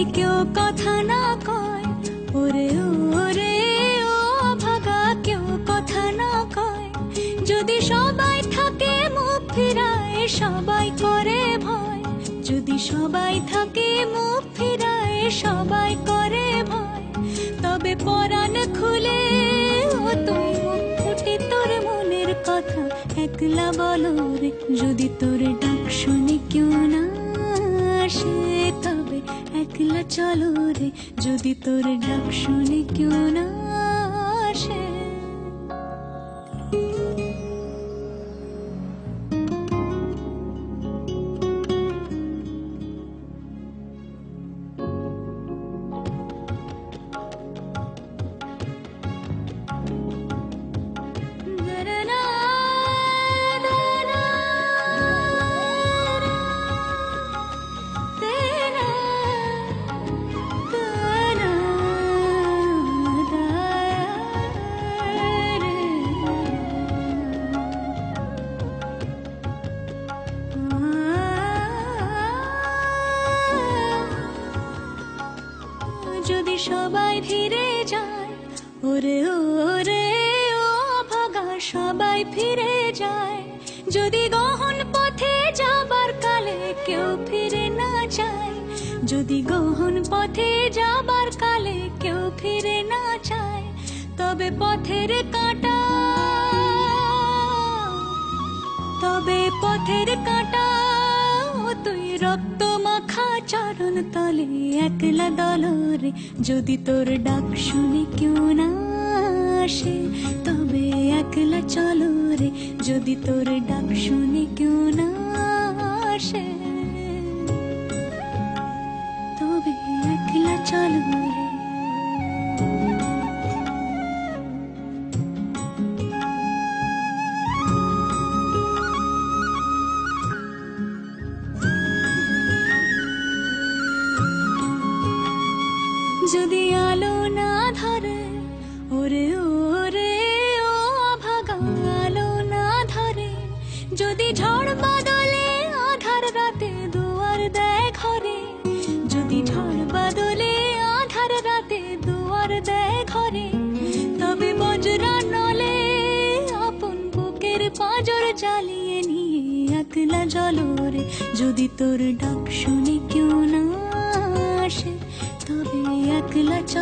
যদি কেউ কথা না কয়, ওরে ওরে, ও ভাগা কেউ কথা না কয়। যদি সবাই থাকে মুখ ফিরায়, সবাই করে ভয়। যদি সবাই থাকে মুখ ফিরায়, সবাই করে ভয়। তবে পরাণ খুলে, ও তুই তোর মনের কথা। একলা বলো রে, যদি তোর ডাক শুনে কেউ না একলা চলো রে যদি তোর ডাক শুনে কেউ না সবাই ফিরে যায়। ওরে ওরে, ও ভাগা, সবাই ফিরে যায়। যদি গহন পথে যাবার কালে কেউ ফিরে না যায়, যদি গহন পথে যাবার কালে কেউ ফিরে না যায়, তবে পথের কাঁটা একলা দলরে যদি তোর ডাক শুনে কেউ না আসে, তবে একলা চলো রে যদি তোর ডাক শুনে কেউ না যদি আলো না ধরে, ওরে ওরে, ও ভাগা, আলো না ধরে, যদি ঝড় বাদলে আধার রাতে দুয়ার দেয় ঘরে, যদি ঝড় বাদলে আধার রাতে দুয়ার দেয় ঘরে, তবে বজরা নলে আপন বুকের পাঁজর জ্বালিয়ে নিয়ে একলা যদি তোর ডাক শুনে কেউ